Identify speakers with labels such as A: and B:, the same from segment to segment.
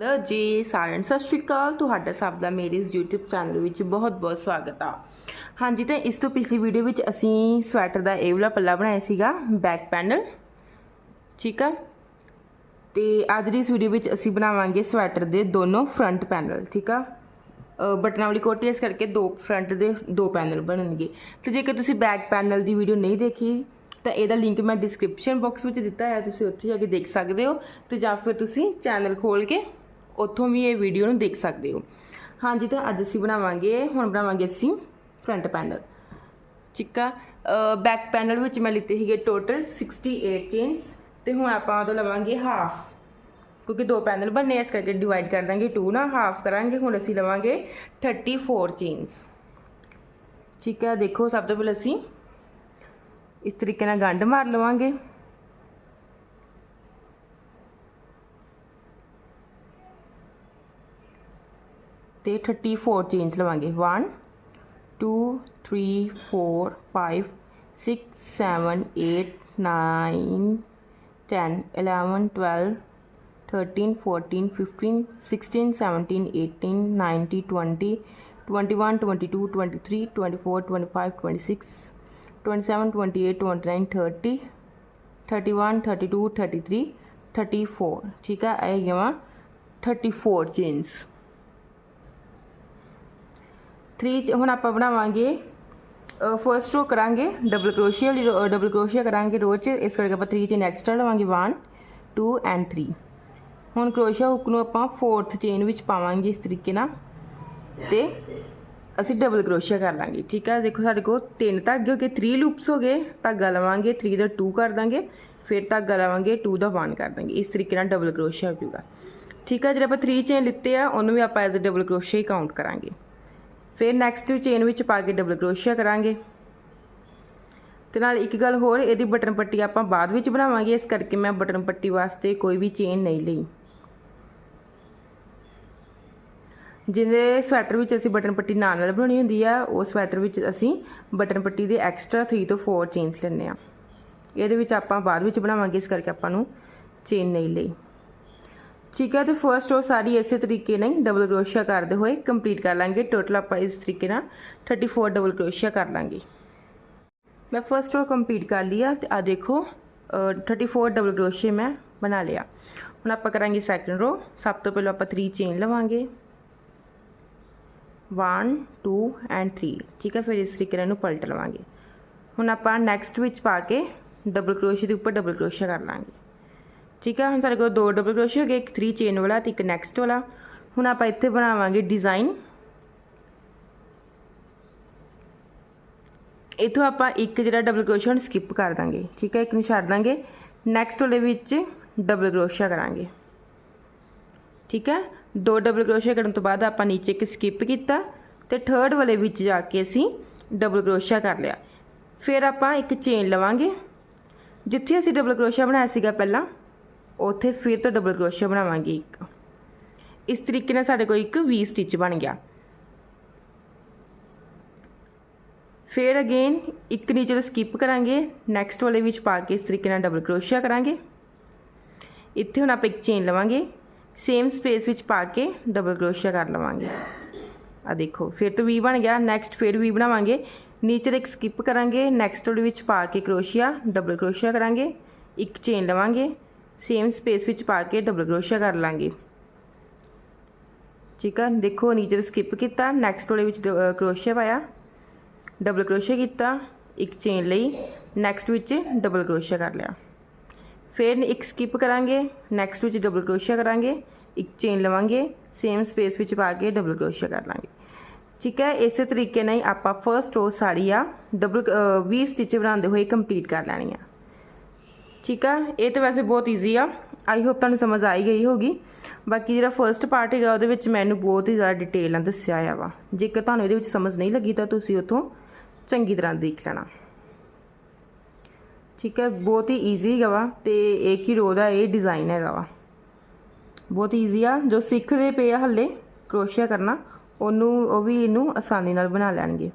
A: ਲੋ ਜੀ ਸਾਰਿਆਂ ਸਤਿ ਸ਼੍ਰੀ ਅਕਾਲ ਤੁਹਾਡਾ ਸਭ ਦਾ ਮੇਰੇ ਇਸ YouTube ਚੈਨਲ ਵਿੱਚ ਬਹੁਤ-ਬਹੁਤ ਸਵਾਗਤ ਆ ਹਾਂਜੀ ਤਾਂ ਇਸ ਤੋਂ ਪਿਛਲੀ ਵੀਡੀਓ ਵਿੱਚ ਅਸੀਂ ਸਵੈਟਰ ਦਾ ਇਹ ਵਾਲਾ ਪੱਲਾ ਬਣਾਇਆ ਸੀਗਾ ਬੈਕ ਪੈਨਲ ਠੀਕ ਆ ਤੇ ਅੱਜ ਦੀ ਇਸ ਵੀਡੀਓ ਵਿੱਚ ਅਸੀਂ ਬਣਾਵਾਂਗੇ ਸਵੈਟਰ ਦੇ ਦੋਨੋਂ ਫਰੰਟ ਪੈਨਲ ਠੀਕ ਆ ਬਟਨਾਂ ਵਾਲੀ ਕੋਟੀ ਇਸ ਕਰਕੇ ਦੋ ਫਰੰਟ ਦੇ ਦੋ ਪੈਨਲ ਬਣਨਗੇ ਤੇ ਜੇਕਰ ਤੁਸੀਂ ਬੈਕ ਪੈਨਲ ਦੀ ਵੀਡੀਓ ਨਹੀਂ ਦੇਖੀ ਤਾਂ ਇਹਦਾ ਲਿੰਕ ਮੈਂ ਡਿਸਕ੍ਰਿਪਸ਼ਨ ਬਾਕਸ ਵਿੱਚ ਦਿੱਤਾ ਹੈ ਤੁਸੀਂ ਉੱਥੇ ਜਾ ਕੇ ਦੇਖ ਸਕਦੇ ਹੋ ਤੇ ਜਾਂ ਫਿਰ ਤੁਸੀਂ ਚੈਨਲ ਖੋਲ ਕੇ ਉੱਥੋਂ ਵੀ ਇਹ ਵੀਡੀਓ ਨੂੰ ਦੇਖ ਸਕਦੇ ਹੋ ਹਾਂਜੀ ਤਾਂ ਅੱਜ ਅਸੀਂ ਬਣਾਵਾਂਗੇ ਹੁਣ ਬਣਾਵਾਂਗੇ ਅਸੀਂ ਫਰੰਟ ਪੈਨਲ ਠੀਕ ਆ ਬੈਕ ਪੈਨਲ ਵਿੱਚ ਮੈਂ ਲਿੱਤੇ ਸੀਗੇ ਟੋਟਲ 68 ਚੇਨਸ ਤੇ ਹੁਣ ਆਪਾਂ ਉਹਦਾ ਲਵਾਂਗੇ ਹਾਫ ਕਿਉਂਕਿ ਦੋ ਪੈਨਲ ਬਣਨੇ ਇਸ ਕਰਕੇ ਡਿਵਾਈਡ ਕਰ ਦਾਂਗੇ 2 ਨਾਲ ਹਾਫ ਕਰਾਂਗੇ ਹੁਣ ਅਸੀਂ ਲਵਾਂਗੇ 34 ਚੇਨਸ ਠੀਕ ਦੇਖੋ ਸਭ ਤੋਂ ਪਹਿਲਾਂ ਅਸੀਂ ਇਸ ਤਰੀਕੇ ਨਾਲ ਗੰਢ ਮਾਰ ਲਵਾਂਗੇ तो थर्टी फोर चेंज लवेंगे one two three four five six seven eight nine ten eleven twelve thirteen fourteen fifteen sixteen seventeen eighteen ninety twenty twenty one twenty two twenty three twenty four twenty five twenty six twenty seven twenty eight twenty nine thirty thirty one thirty two thirty three thirty four ठीक है आएगी वहाँ thirty four change three हूँ आप बनावे first row करा double crochet double crochet करा रोज इस करके आप थ्री चेन एक्सट्रा लवेंगे वन टू एंड थ्री हूँ क्रोशिया हुक् फोर्थ चेन में पावे इस तरीके तो असी डबल क्रोशिया कर लेंगे ठीक है देखो साढ़े को तीन धागे हो गए थ्री लूपस हो गए धागा लवेंगे थ्री का टू कर देंगे फिर धागा लवेंगे टू का वन कर देंगे इस तरीके डबल क्रोशिया होगा ठीक है जो आप थ्री चेन लिते हैं उन्होंने भी आप एज ए डबल क्रोशिया ही काउंट करा ਫਿਰ ਨੈਕਸਟ ਚੇਨ ਵਿੱਚ ਪਾ ਕੇ ਡਬਲ ਕਰੋਸ਼ੀਆ ਕਰਾਂਗੇ ਤੇ ਨਾਲ ਇੱਕ ਗੱਲ ਹੋਰ ਇਹਦੀ ਬਟਨ ਪੱਟੀ ਆਪਾਂ ਬਾਅਦ ਵਿੱਚ ਬਣਾਵਾਂਗੇ ਇਸ ਕਰਕੇ ਮੈਂ ਬਟਨ ਪੱਟੀ ਵਾਸਤੇ ਕੋਈ ਵੀ ਚੇਨ ਨਹੀਂ ਲਈ ਜਿਹਦੇ ਸਵੈਟਰ ਵਿੱਚ ਅਸੀਂ ਬਟਨ ਪੱਟੀ ਨਾਲ ਨਾਲ ਬਣਾਉਣੀ ਹੁੰਦੀ ਆ ਉਹ ਸਵੈਟਰ ਵਿੱਚ ਅਸੀਂ ਬਟਨ ਪੱਟੀ ਦੇ ਐਕਸਟਰਾ 3 ਤੋਂ 4 ਚੇਨਸ ਲੈਣੇ ਆ ਇਹਦੇ ਵਿੱਚ ਆਪਾਂ ਬਾਅਦ ਵਿੱਚ ਬਣਾਵਾਂਗੇ ਇਸ ਕਰਕੇ ਆਪਾਂ ਨੂੰ ਚੇਨ ਨਹੀਂ ਲਈ ਠੀਕ ਹੈ ਤੇ ਫਰਸਟ ਰੋ ਸਾਰੀ ਇਸੇ ਤਰੀਕੇ ਨਾਲ ਡਬਲ ਕਰੋਸ਼ੀਆ ਕਰਦੇ ਹੋਏ ਕੰਪਲੀਟ ਕਰ ਲਾਂਗੇ ਟੋਟਲ ਆਪਾਂ ਇਸ ਤਰੀਕੇ ਨਾਲ 34 ਡਬਲ ਕਰੋਸ਼ੀਆ ਕਰ ਲਾਂਗੇ ਮੈਂ ਫਰਸਟ ਰੋ ਕੰਪਲੀਟ ਕਰ ਲਿਆ ਤੇ ਆ ਦੇਖੋ 34 ਡਬਲ ਕਰੋਸ਼ੀਏ ਮੈਂ ਬਣਾ ਲਿਆ ਹੁਣ ਆਪਾਂ ਕਰਾਂਗੇ ਸੈਕੰਡ ਰੋ ਸਭ ਤੋਂ ਪਹਿਲਾਂ ਆਪਾਂ 3 ਚੇਨ ਲਵਾਂਗੇ 1 2 ਐਂਡ 3 ਠੀਕ ਹੈ ਫਿਰ ਇਸ ਤਰੀਕੇ ਨਾਲ ਨੂੰ ਪਲਟ ਲਵਾਂਗੇ ਹੁਣ ਆਪਾਂ ਨੈਕਸਟ ਵਿੱਚ ਪਾ ਕੇ ਡਬਲ ਕਰੋਸ਼ੀਏ ਦੇ ਉੱਪਰ ਡਬਲ ਕਰੋਸ਼ੀਆ ਕਰ ਲਾਂਗੇ ਠੀਕ ਹੈ ਹੁਣ ਸਾਡੇ ਕੋਲ ਦੋ ਡਬਲ ਕਰੋਸ਼ੀਆ ਹੋ ਗਏ ਇੱਕ 3 ਚੇਨ ਵਾਲਾ ਤੇ ਇੱਕ ਨੈਕਸਟ ਵਾਲਾ ਹੁਣ ਆਪਾਂ ਇੱਥੇ ਬਣਾਵਾਂਗੇ ਡਿਜ਼ਾਈਨ ਇਥੋਂ ਆਪਾਂ ਇੱਕ ਜਿਹੜਾ ਡਬਲ ਕਰੋਸ਼ੀਆ ਨੂੰ ਸਕਿਪ ਕਰ ਦਾਂਗੇ ਠੀਕ ਹੈ ਇੱਕ ਨੂੰ ਛੱਡ ਦਾਂਗੇ ਨੈਕਸਟ ਵਾਲੇ ਵਿੱਚ ਡਬਲ ਕਰੋਸ਼ੀਆ ਕਰਾਂਗੇ ਠੀਕ ਹੈ ਦੋ ਡਬਲ ਕਰੋਸ਼ੀਆ ਕਰਨ ਤੋਂ ਬਾਅਦ ਆਪਾਂ ਨੀਚੇ ਇੱਕ ਸਕਿਪ ਕੀਤਾ ਤੇ ਥਰਡ ਵਾਲੇ ਵਿੱਚ ਜਾ ਕੇ ਅਸੀਂ ਡਬਲ ਕਰੋਸ਼ੀਆ ਕਰ ਲਿਆ ਫਿਰ ਆਪਾਂ ਇੱਕ ਚੇਨ ਲਵਾਂਗੇ ਜਿੱਥੇ ਅਸੀਂ ਡਬਲ ਕਰੋਸ਼ੀਆ ਬਣਾਇਆ ਸੀਗਾ ਪਹਿਲਾਂ ਉੱਥੇ ਫਿਰ ਤੋਂ ਡਬਲ ਕਰੋਸ਼ੀਆ ਬਣਾਵਾਂਗੇ ਇੱਕ ਇਸ ਤਰੀਕੇ ਨਾਲ ਸਾਡੇ ਕੋਲ ਇੱਕ 20 ਸਟਿਚ ਬਣ ਗਿਆ ਫਿਰ ਅਗੇਨ ਇੱਕ ਨੀਚੇ ਦਾ ਸਕਿਪ ਕਰਾਂਗੇ ਨੈਕਸਟ ਵਾਲੇ ਵਿੱਚ ਪਾ ਕੇ ਇਸ ਤਰੀਕੇ ਨਾਲ ਡਬਲ ਕਰੋਸ਼ੀਆ ਕਰਾਂਗੇ ਇੱਥੇ ਹੁਣ ਆਪਾਂ ਇੱਕ ਚੇਨ ਲਵਾਂਗੇ ਸੇਮ ਸਪੇਸ ਵਿੱਚ ਪਾ ਕੇ ਡਬਲ ਕਰੋਸ਼ੀਆ ਕਰ ਲਵਾਂਗੇ ਆ ਦੇਖੋ ਫਿਰ ਤੋਂ 20 ਬਣ ਗਿਆ ਨੈਕਸਟ ਫਿਰ 20 ਬਣਾਵਾਂਗੇ ਨੀਚੇ ਇੱਕ ਸਕਿਪ ਕਰਾਂਗੇ ਨੈਕਸਟ ਵਾਲੇ ਵਿੱਚ ਪਾ ਕੇ ਕਰੋਸ਼ੀਆ ਡਬਲ ਕਰੋਸ਼ੀਆ ਕਰਾਂਗੇ ਇੱਕ ਚੇਨ ਲਵਾਂਗੇ ਸੇਮ ਸਪੇਸ ਵਿੱਚ ਪਾ ਕੇ ਡਬਲ ਕਰੋਸ਼ੀਆ ਕਰ ਲਾਂਗੇ ਠੀਕ ਆ ਦੇਖੋ ਨੀਚੇ ਸਕਿਪ ਕੀਤਾ ਨੈਕਸਟ ਵਾਲੇ ਵਿੱਚ ਕਰੋਸ਼ੀਆ ਪਾਇਆ ਡਬਲ ਕਰੋਸ਼ੀਆ ਕੀਤਾ ਇੱਕ ਚੇਨ ਲਈ ਨੈਕਸਟ ਵਿੱਚ ਡਬਲ ਕਰੋਸ਼ੀਆ ਕਰ ਲਿਆ ਫਿਰ ਇੱਕ ਸਕਿਪ ਕਰਾਂਗੇ ਨੈਕਸਟ ਵਿੱਚ ਡਬਲ ਕਰੋਸ਼ੀਆ ਕਰਾਂਗੇ ਇੱਕ ਚੇਨ ਲਵਾਂਗੇ ਸੇਮ ਸਪੇਸ ਵਿੱਚ ਪਾ ਕੇ ਡਬਲ ਕਰੋਸ਼ੀਆ ਕਰ ਲਾਂਗੇ ਠੀਕ ਹੈ ਇਸੇ ਤਰੀਕੇ ਨਾਲ ਆਪਾਂ ਫਰਸਟ ਰੋ ਸਾੜੀ ਆ ਡਬਲ 20 ਸਟਿਚ ਬਣਾਉਂਦੇ ਹੋਏ ਕੰਪਲੀਟ ਕਰ ਲੈਣੀ ਆ ਠੀਕ ਆ ਇਹ ਤਾਂ ਵੈਸੇ ਬਹੁਤ ਈਜ਼ੀ ਆ ਆਈ ਹੋਪ ਤੁਹਾਨੂੰ ਸਮਝ ਆਈ ਗਈ ਹੋਗੀ ਬਾਕੀ ਜਿਹੜਾ ਫਰਸਟ ਪਾਰਟ ਹੈਗਾ ਉਹਦੇ ਵਿੱਚ ਮੈਨੂੰ ਬਹੁਤ ਹੀ ਜ਼ਿਆਦਾ ਡਿਟੇਲ ਨਾਲ ਦੱਸਿਆ ਆ ਵਾ ਜੇਕਰ ਤੁਹਾਨੂੰ ਇਹਦੇ ਵਿੱਚ ਸਮਝ ਨਹੀਂ ਲੱਗੀ ਤਾਂ ਤੁਸੀਂ ਉੱਥੋਂ ਚੰਗੀ ਤਰ੍ਹਾਂ ਦੇਖ ਲੈਣਾ ਠੀਕ ਹੈ ਬਹੁਤ ਹੀ ਈਜ਼ੀ ਹੈਗਾ ਵਾ ਤੇ ਇੱਕ ਹੀ ਰੋ ਦਾ ਇਹ ਡਿਜ਼ਾਈਨ ਹੈਗਾ ਵਾ ਬਹੁਤ ਈਜ਼ੀ ਆ ਜੋ ਸਿੱਖਦੇ ਪਏ ਆ ਹੱਲੇ ਕਰੋਸ਼ੀਆ ਕਰਨਾ ਉਹਨੂੰ ਉਹ ਵੀ ਇਹਨੂੰ ਆਸਾਨੀ ਨਾਲ ਬਣਾ ਲੈਣਗੇ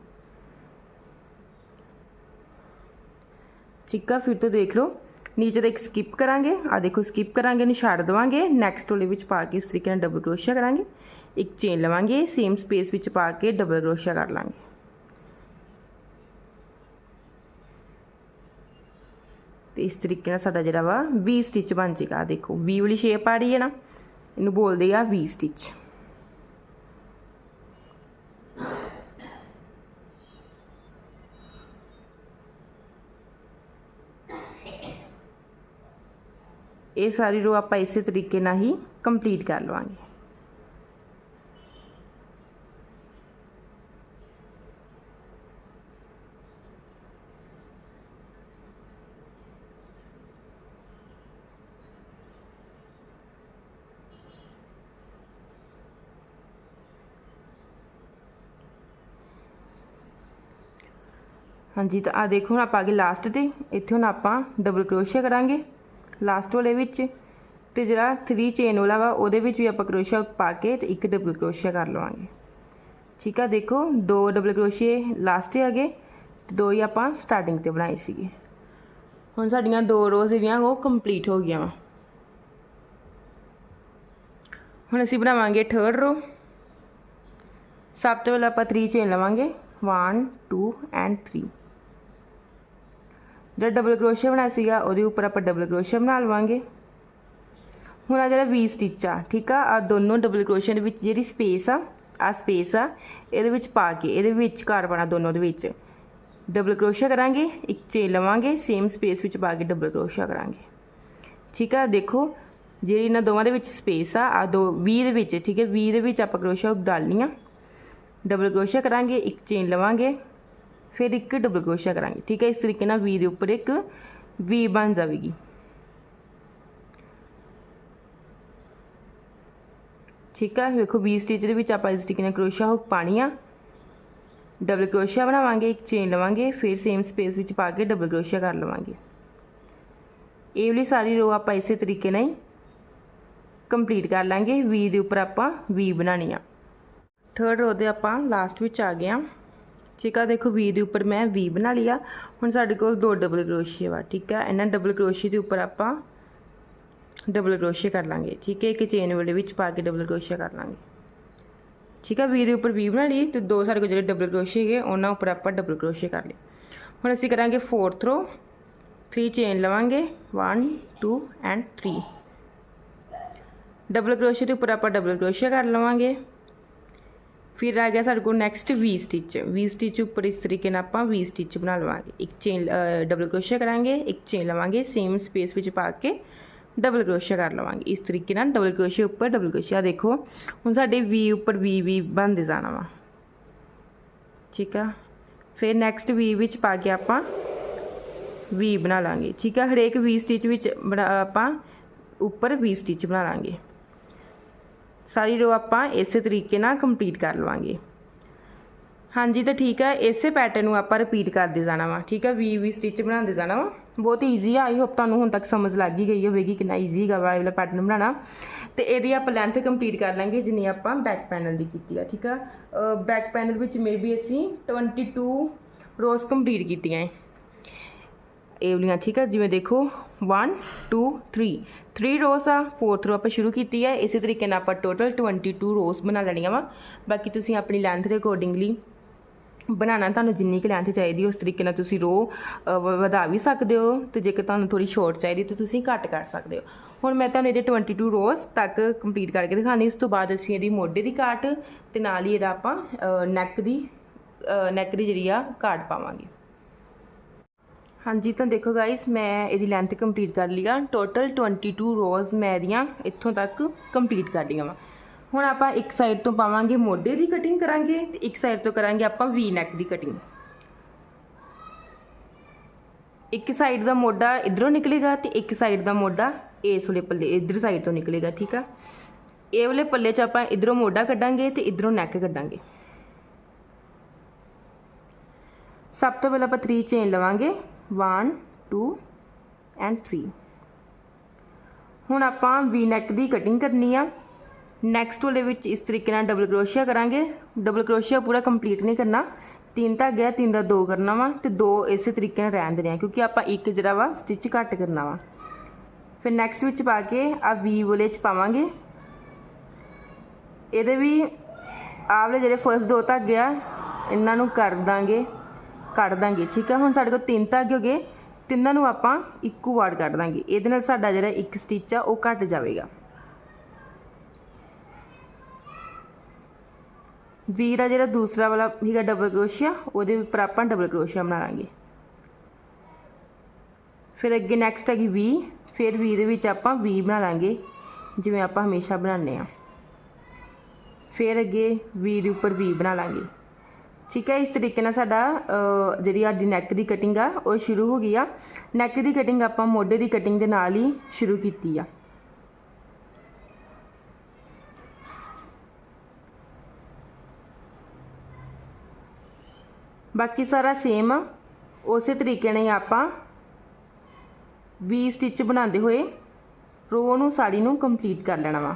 A: ਠੀਕ ਆ ਫਿਰ ਤੋਂ ਦੇਖ ਲਓ ਨੀਚੇ ਦਾ ਇੱਕ ਸਕਿਪ ਕਰਾਂਗੇ ਆ ਦੇਖੋ ਸਕਿਪ ਕਰਾਂਗੇ ਨੂੰ ਛੱਡ ਦਵਾਂਗੇ ਨੈਕਸਟ ਵਾਲੇ ਵਿੱਚ ਪਾ ਕੇ ਇਸ ਤਰੀਕੇ ਨਾਲ ਡਬਲ ਕਰੋਸ਼ੀਆ ਕਰਾਂਗੇ ਇੱਕ ਚੇਨ ਲਵਾਂਗੇ ਸੇਮ ਸਪੇਸ ਵਿੱਚ ਪਾ ਕੇ ਡਬਲ ਕਰੋਸ਼ੀਆ ਕਰ ਲਾਂਗੇ ਤੇ ਇਸ ਤਰੀਕੇ ਨਾਲ ਸਾਡਾ ਜਿਹੜਾ ਵਾ 20 ਸਟਿਚ ਬਣ ਜਾਏਗਾ ਦੇਖੋ 20 ਵਾਲੀ ਸ਼ੇਪ ਆ ਰਹੀ ਹੈ ਨਾ ਇਹਨੂੰ ਬੋਲਦੇ ਆ 20 ਸਟਿਚ ये सारी रो आप इस तरीके ही कंप्लीट कर लवेंगे हाँ जी तो आ देखो हम आप आगे लास्ट से इतने हम आप डबल क्रोशिया करा ਲਾਸਟ ਵਾਲੇ ਵਿੱਚ ਤੇ ਜਿਹੜਾ 3 ਚੇਨ ਵਾਲਾ ਵਾ ਉਹਦੇ ਵਿੱਚ ਵੀ ਆਪਾਂ ਕਰੋਸ਼ੀਆ ਪਾ ਕੇ ਤੇ ਇੱਕ ਡਬਲ ਕਰੋਸ਼ੀਆ ਕਰ ਲਵਾਂਗੇ ਠੀਕ ਆ ਦੇਖੋ ਦੋ ਡਬਲ ਕਰੋਸ਼ੀਏ ਲਾਸਟ ਤੇ ਅਗੇ ਤੇ ਦੋ ਹੀ ਆਪਾਂ ਸਟਾਰਟਿੰਗ ਤੇ ਬਣਾਏ ਸੀਗੇ ਹੁਣ ਸਾਡੀਆਂ ਦੋ ਰੋਜ਼ ਜਿਹੜੀਆਂ ਉਹ ਕੰਪਲੀਟ ਹੋ ਗਈਆਂ ਵਾ ਹੁਣ ਅਸੀਂ ਬਣਾਵਾਂਗੇ ਥਰਡ ਰੋ ਸਭ ਤੋਂ ਪਹਿਲਾਂ ਆਪਾਂ 3 ਚੇਨ ਲਵਾਂਗੇ 1 2 ਐਂਡ 3 ਜਿਹੜਾ ਡਬਲ ਕਰੋਸ਼ੀਆ ਬਣਾਇਆ ਸੀਗਾ ਉਹਦੇ ਉੱਪਰ ਆਪਾਂ ਡਬਲ ਕਰੋਸ਼ੀਆ ਬਣਾ ਲਵਾਂਗੇ ਹੁਣ ਆ ਜਿਹੜਾ 20 ਸਟਿਚ ਆ ਠੀਕ ਆ ਆ ਦੋਨੋਂ ਡਬਲ ਕਰੋਸ਼ੀਆ ਦੇ ਵਿੱਚ ਜਿਹੜੀ ਸਪੇਸ ਆ ਆ ਸਪੇਸ ਆ ਇਹਦੇ ਵਿੱਚ ਪਾ ਕੇ ਇਹਦੇ ਵਿੱਚ ਘਰ ਬਣਾ ਦੋਨੋਂ ਦੇ ਵਿੱਚ ਡਬਲ ਕਰੋਸ਼ੀਆ ਕਰਾਂਗੇ ਇੱਕ ਚੇਨ ਲਵਾਂਗੇ ਸੇਮ ਸਪੇਸ ਵਿੱਚ ਪਾ ਕੇ ਡਬਲ ਕਰੋਸ਼ੀਆ ਕਰਾਂਗੇ ਠੀਕ ਆ ਦੇਖੋ ਜਿਹੜੀ ਇਹਨਾਂ ਦੋਵਾਂ ਦੇ ਵਿੱਚ ਸਪੇਸ ਆ ਆ ਦੋ 20 ਦੇ ਵਿੱਚ ਠੀਕ ਹੈ 20 ਦੇ ਵਿੱਚ ਆਪਾਂ ਕਰੋਸ਼ੀਆ ਡਾਲਨੀ ਆ ਡਬਲ ਕਰੋਸ਼ੀਆ ਕਰਾਂਗੇ ਇੱਕ ਚੇਨ ਲਵਾਂਗੇ ਫਿਰ ਇੱਕ ਡਬਲ ਕਰੋਸ਼ੀਆ ਕਰਾਂਗੇ ਠੀਕ ਹੈ ਇਸ ਤਰੀਕੇ ਨਾਲ ਵੀ ਦੇ ਉੱਪਰ ਇੱਕ ਵੀ ਬਣ ਜਾਵੇਗੀ ਠੀਕ ਹੈ ਵੇਖੋ 20 ਸਟਿਚ ਦੇ ਵਿੱਚ ਆਪਾਂ ਇਸ ਤਰੀਕੇ ਨਾਲ ਕਰੋਸ਼ੀਆ ਹੁੱਕ ਪਾਣੀ ਆ ਡਬਲ ਕਰੋਸ਼ੀਆ ਬਣਾਵਾਂਗੇ ਇੱਕ ਚੇਨ ਲਵਾਂਗੇ ਫਿਰ ਸੇਮ ਸਪੇਸ ਵਿੱਚ ਪਾ ਕੇ ਡਬਲ ਕਰੋਸ਼ੀਆ ਕਰ ਲਵਾਂਗੇ ਇਹ ਵਾਲੀ ਸਾਰੀ ਰੋ ਆਪਾਂ ਇਸੇ ਤਰੀਕੇ ਨਾਲ ਹੀ ਕੰਪਲੀਟ ਕਰ ਲਾਂਗੇ ਵੀ ਦੇ ਉੱਪਰ ਆਪਾਂ ਵੀ ਬਣਾਣੀ ਆ ਥਰਡ ਰੋ ਦੇ ਆਪਾਂ ਲਾਸਟ ਵਿੱਚ ਆ ਗਏ ਆ ਠੀਕ ਆ ਦੇਖੋ ਵੀ ਦੇ ਉੱਪਰ ਮੈਂ ਵੀ ਬਣਾ ਲਿਆ ਹੁਣ ਸਾਡੇ ਕੋਲ ਦੋ ਡਬਲ ਕਰੋਸ਼ੀਆ ਵਾ ਠੀਕ ਆ ਇਹਨਾਂ ਡਬਲ ਕਰੋਸ਼ੀਆ ਦੇ ਉੱਪਰ ਆਪਾਂ ਡਬਲ ਕਰੋਸ਼ੀਆ ਕਰ ਲਾਂਗੇ ਠੀਕ ਹੈ ਇੱਕ ਚੇਨ ਵਾਲੇ ਵਿੱਚ ਪਾ ਕੇ ਡਬਲ ਕਰੋਸ਼ੀਆ ਕਰ ਲਾਂਗੇ ਠੀਕ ਆ ਵੀ ਦੇ ਉੱਪਰ ਵੀ ਬਣਾ ਲਈ ਤੇ ਦੋ ਸਾਡੇ ਕੋਲ ਜਿਹੜੇ ਡਬਲ ਕਰੋਸ਼ੀਆ ਹੈਗੇ ਉਹਨਾਂ ਉੱਪਰ ਆਪਾਂ ਡਬਲ ਕਰੋਸ਼ੀਆ ਕਰ ਲਏ ਹੁਣ ਅਸੀਂ ਕਰਾਂਗੇ ਫੋਰਥ ਰੋ 3 ਚੇਨ ਲਵਾਂਗੇ 1 2 ਐਂਡ 3 ਡਬਲ ਕਰੋਸ਼ੀਆ ਦੇ ਉੱਪਰ ਆਪਾਂ ਡਬਲ ਕਰੋਸ਼ੀਆ ਕਰ ਲਵਾਂਗੇ ਫਿਰ ਆ ਗਿਆ ਸਾਡੇ ਕੋਲ next V stitch V stitch ਉੱਪਰ ਇਸ ਤਰੀਕੇ ਨਾਲ ਆਪਾਂ ਵੀ ਸਟਿਚ ਬਣਾ ਲਵਾਂਗੇ ਇੱਕ ਚੇਨ ਡਬਲ ਕਰੋਸ਼ੀਆ ਕਰਾਂਗੇ ਇੱਕ ਚੇਨ ਲਵਾਂਗੇ ਸੇਮ ਸਪੇਸ ਵਿੱਚ ਪਾ ਕੇ ਡਬਲ ਕਰੋਸ਼ੀਆ ਕਰ ਲਵਾਂਗੇ ਇਸ ਤਰੀਕੇ ਨਾਲ ਡਬਲ ਕਰੋਸ਼ੀਆ ਉੱਪਰ ਡਬਲ ਕਰੋਸ਼ੀਆ ਦੇਖੋ ਹੁਣ ਸਾਡੇ ਵੀ ਉੱਪਰ ਵੀ ਵੀ ਬਣਦੇ ਜਾਣਾ ਵਾ ਠੀਕ ਆ ਫਿਰ ਨੈਕਸਟ ਵੀ ਵਿੱਚ ਪਾ ਕੇ ਆਪਾਂ ਵੀ ਬਣਾ ਲਾਂਗੇ ਠੀਕ ਆ ਹਰੇਕ ਵੀ ਸਟਿਚ ਵਿੱਚ ਆਪਾਂ ਉੱਪਰ ਵੀ ਸਟਿਚ ਬਣਾ ਲਾਂਗੇ ਸਾਰੀ ਰੋ ਆਪਾਂ ਇਸੇ ਤਰੀਕੇ ਨਾਲ ਕੰਪਲੀਟ ਕਰ ਲਵਾਂਗੇ ਹਾਂਜੀ ਤਾਂ ਠੀਕ ਹੈ ਇਸੇ ਪੈਟਰਨ ਨੂੰ ਆਪਾਂ ਰਿਪੀਟ ਕਰਦੇ ਜਾਣਾ ਵਾ ਠੀਕ ਹੈ 20 20 ਸਟਿਚ ਬਣਾਉਂਦੇ ਜਾਣਾ ਵਾ ਬਹੁਤ ਈਜ਼ੀ ਆ ਆਈ ਹੋਪ ਤੁਹਾਨੂੰ ਹੁਣ ਤੱਕ ਸਮਝ ਲੱਗ ਗਈ ਹੋਵੇਗੀ ਕਿੰਨਾ ਈਜ਼ੀ ਹੈਗਾ ਵਾਲਾ ਪੈਟਰਨ ਬਣਾਉਣਾ ਤੇ ਇਹਦੀ ਆਪਾਂ ਲੈਂਥ ਕੰਪਲੀਟ ਕਰ ਲਾਂਗੇ ਜਿੰਨੀ ਆਪਾਂ ਬੈਕ ਪੈਨਲ ਦੀ ਕੀਤੀ ਆ ਠੀਕ ਆ ਬੈਕ ਪੈਨਲ ਵਿੱਚ ਮੇਬੀ ਅਸੀਂ 22 ਰੋਸ ਕੰਪਲੀਟ ਕੀਤੀਆਂ ਇਹ ਵਾਲੀਆਂ ਠੀਕ ਆ ਜਿਵੇਂ ਦੇਖੋ 1 2 3 3 ਰੋਜ਼ ਆ ਫੋਰਥ ਰੋ ਆਪਾਂ ਸ਼ੁਰੂ ਕੀਤੀ ਹੈ ਇਸੇ ਤਰੀਕੇ ਨਾਲ ਆਪਾਂ ਟੋਟਲ 22 ਰੋਜ਼ ਬਣਾ ਲੈਣੀਆਂ ਵਾ ਬਾਕੀ ਤੁਸੀਂ ਆਪਣੀ ਲੈਂਥ ਦੇ ਅਕੋਰਡਿੰਗਲੀ ਬਣਾਣਾ ਤੁਹਾਨੂੰ ਜਿੰਨੀ ਕਿ ਲੈਂਥ ਚਾਹੀਦੀ ਉਸ ਤਰੀਕੇ ਨਾਲ ਤੁਸੀਂ ਰੋ ਵਧਾ ਵੀ ਸਕਦੇ ਹੋ ਤੇ ਜੇਕਰ ਤੁਹਾਨੂੰ ਥੋੜੀ ਸ਼ਾਰਟ ਚਾਹੀਦੀ ਤਾਂ ਤੁਸੀਂ ਘੱਟ ਕਰ ਸਕਦੇ ਹੋ ਹੁਣ ਮੈਂ ਤੁਹਾਨੂੰ ਇਹਦੇ 22 ਰੋਸ ਤੱਕ ਕੰਪਲੀਟ ਕਰਕੇ ਦਿਖਾਣੀ ਉਸ ਤੋਂ ਬਾਅਦ ਅਸੀਂ ਇਹਦੀ ਮੋਢੇ ਦੀ ਕਾਟ ਤੇ ਨਾਲ ਹੀ ਇਹਦਾ ਆਪਾਂ ਨੈਕ ਦੀ ਨੈਕ ਦੀ ਜਿਹੜੀ ਆ ਕਾਟ ਪਾਵਾਂਗੇ हाँ जी तो देखो गाइस मैं यदि लेंथ कंप्लीट कर लिया टोटल ट्वेंटी टू रोज मैं यदियाँ इतों तक कंप्लीट कर लिया वा हूँ आप एक साइड तो पावे मोडे की कटिंग करा एक साइड तो करा आप वी नैक की कटिंग एक साइड का मोडा इधरों निकलेगा तो एक साइड का मोडा इस वे पल इधर साइड तो निकलेगा ठीक है ये वाले पल्ले आप इधरों मोडा क्डा तो इधरों नैक क्डा सब तो पहले आप थ्री चेन लवेंगे 1 2 ਐਂਡ 3 ਹੁਣ ਆਪਾਂ ਵੀ ਨੈਕ ਦੀ ਕਟਿੰਗ ਕਰਨੀ ਆ ਨੈਕਸਟ ਵਾਲੇ ਵਿੱਚ ਇਸ ਤਰੀਕੇ ਨਾਲ ਡਬਲ ਕਰੋਸ਼ੀਆ ਕਰਾਂਗੇ ਡਬਲ ਕਰੋਸ਼ੀਆ ਪੂਰਾ ਕੰਪਲੀਟ ਨਹੀਂ ਕਰਨਾ ਤਿੰਨ ਤਾਂ ਗਿਆ ਤਿੰਨ ਦਾ ਦੋ ਕਰਨਾ ਵਾ ਤੇ ਦੋ ਇਸੇ ਤਰੀਕੇ ਨਾਲ ਰਹਿਣ ਦੇਣੇ ਆ ਕਿਉਂਕਿ ਆਪਾਂ ਇੱਕ ਜਿਹੜਾ ਵਾ ਸਟਿਚ ਘੱਟ ਕਰਨਾ ਵਾ ਫਿਰ ਨੈਕਸਟ ਵਿੱਚ ਪਾ ਕੇ ਆ ਵੀ ਵਾਲੇ ਚ ਪਾਵਾਂਗੇ ਇਹਦੇ ਵੀ ਆਵਲੇ ਜਿਹੜੇ ਫਰਸਟ ਦੋ ਤੱਕ ਗਿਆ ਇਹਨਾਂ ਨੂੰ ਕਰ ਦਾਂਗੇ ਕੱਢ ਦਾਂਗੇ ਠੀਕ ਹੈ ਹੁਣ ਸਾਡੇ ਕੋਲ ਤਿੰਨ ਧਾਗੇ ਹੋ ਗਏ ਤਿੰਨਾਂ ਨੂੰ ਆਪਾਂ ਇੱਕੋ ਵਾਰ ਕੱਢ ਦਾਂਗੇ ਇਹਦੇ ਨਾਲ ਸਾਡਾ ਜਿਹੜਾ ਇੱਕ ਸਟਿਚ ਆ ਉਹ ਕੱਟ ਜਾਵੇਗਾ ਆ ਜਿਹੜਾ ਦੂਸਰਾ ਵਾਲਾ ਹੈਗਾ ਡਬਲ ਕਰੋਸ਼ੀਆ ਉਹਦੇ ਉੱਪਰ ਆਪਾਂ ਡਬਲ ਕਰੋਸ਼ੀਆ ਬਣਾ ਲਾਂਗੇ ਫਿਰ ਅੱਗੇ ਨੈਕਸਟ ਹੈਗੀ ਵੀ ਫਿਰ ਵੀ ਦੇ ਵਿੱਚ ਆਪਾਂ ਵੀ ਬਣਾ ਲਾਂਗੇ ਜਿਵੇਂ ਆਪਾਂ ਹਮੇਸ਼ਾ ਬਣਾਉਂਦੇ ਆ ਫਿਰ ਅੱਗੇ ਵੀ ਦੇ ਉੱਪਰ ਵੀ ਬਣਾ ਲਾਂਗੇ ਠੀਕ ਹੈ ਇਸ ਤਰੀਕੇ ਨਾਲ ਸਾਡਾ ਜਿਹੜੀ ਦੀ ਨੈਕ ਦੀ ਕਟਿੰਗ ਆ ਉਹ ਸ਼ੁਰੂ ਹੋ ਗਈ ਆ ਨੈਕ ਦੀ ਕਟਿੰਗ ਆਪਾਂ ਮੋਢੇ ਦੀ ਕਟਿੰਗ ਦੇ ਨਾਲ ਹੀ ਸ਼ੁਰੂ ਕੀਤੀ ਆ ਬਾਕੀ ਸਾਰਾ ਸੇਮ ਉਸੇ ਤਰੀਕੇ ਨਾਲ ਆਪਾਂ 20 ਸਟਿਚ ਬਣਾਉਂਦੇ ਹੋਏ ਰੋ ਨੂੰ ਸਾੜੀ ਨੂੰ ਕੰਪਲੀਟ ਕਰ ਲੈਣਾ ਵਾ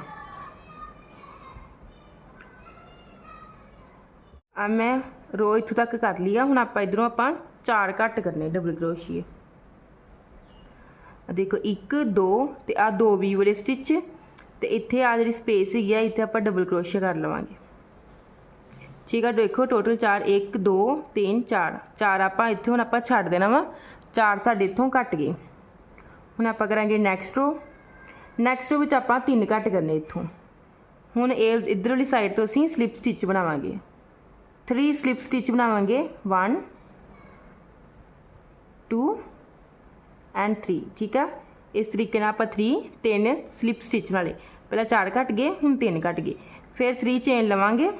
A: अब मैं रो इतों तक कर लिया हूँ आप इधरों आप चार घट करने डबल क्रोशिए देखो एक दो तो आ दो बी वाले स्टिच तो इतने आ जी स्पेस हैगी इतने आप डबल क्रोशिया कर लवेंगे ठीक है देखो टोटल चार एक दो तीन चार चार आप इतों हम आप छड़ देना वा चार साढ़े इतों कट गए हूँ आप करेंगे नैक्सट रो नैक्सट रो बच्चे आप तीन घट करने इतों हूँ ए इधर वाली साइड तो अं स्लिप स्टिच बनावे थ्री स्लिप स्टिच बनावेंगे वन टू एंड थ्री ठीक है इस तरीके आप थ्री तीन स्लिप स्टिच बना ले पहले चार कट गए हूँ तीन कट गए फिर थ्री चेन लवेंगे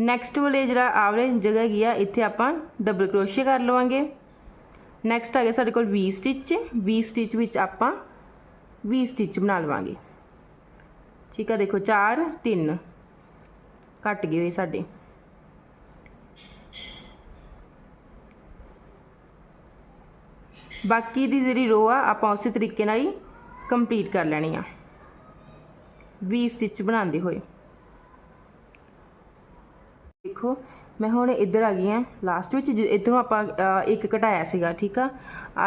A: नैक्सट वाले जरा आवरेज जगह हैगी है इतने आप डबल क्रोशिया कर लवेंगे नैक्सट आ गया साढ़े को भी स्टिच भी स्टिच में आप स्टिच बना लवेंगे ठीक है देखो चार तीन ਘਟ ਗਏ ਹੋਏ ਸਾਡੇ ਬਾਕੀ ਦੀ ਜਿਹੜੀ ਰੋ ਆ ਆਪਾਂ ਉਸੇ ਤਰੀਕੇ ਨਾਲ ਹੀ ਕੰਪਲੀਟ ਕਰ ਲੈਣੀ ਆ 20 ਸਟਿਚ ਬਣਾਉਂਦੇ ਹੋਏ ਦੇਖੋ ਮੈਂ ਹੁਣ ਇੱਧਰ ਆ ਗਈ ਆ ਲਾਸਟ ਵਿੱਚ ਇਧਰੋਂ ਆਪਾਂ ਇੱਕ ਘਟਾਇਆ ਸੀਗਾ ਠੀਕ ਆ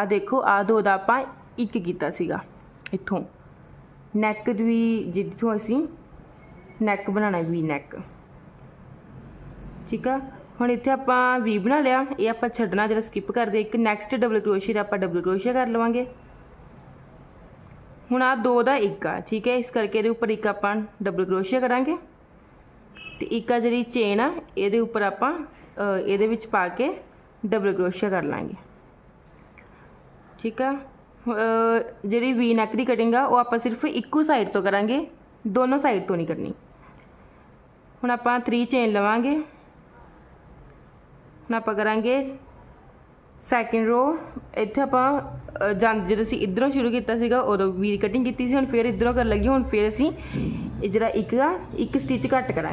A: ਆ ਦੇਖੋ ਆ ਦੋ ਦਾ ਆਪਾਂ ਇੱਕ ਕੀਤਾ ਸੀਗਾ ਇੱਥੋਂ ਨੈਕ ਦੀ ਜਿੱਥੋਂ ਅਸੀਂ ਨੈਕ ਬਣਾਣਾ ਵੀ ਨੈਕ ठीक है हम इतने आप वी बना लिया ये आप छना जरा स्किप कर दे एक नैक्सट डबल क्रोशिया आप डबल क्रोशिया कर लवेंगे हूँ आ दो का एक आ ठीक है इस करके उपर एक आप डबल क्रोशिया करा तो एक आ जी चेन आ ये आप के डबल क्रोशिया कर लेंगे ठीक है जी वी नैक की कटिंग आफ इको साइड तो करा दोनों साइड तो नहीं करनी हूँ आप थ्री चेन लवेंगे आप करा सैकेंड रो इत आप जो अं इधरों शुरू किया भी कटिंग की हम फिर इधरों कर लगी हूँ फिर असी जरा एक का एक स्टिच घट करा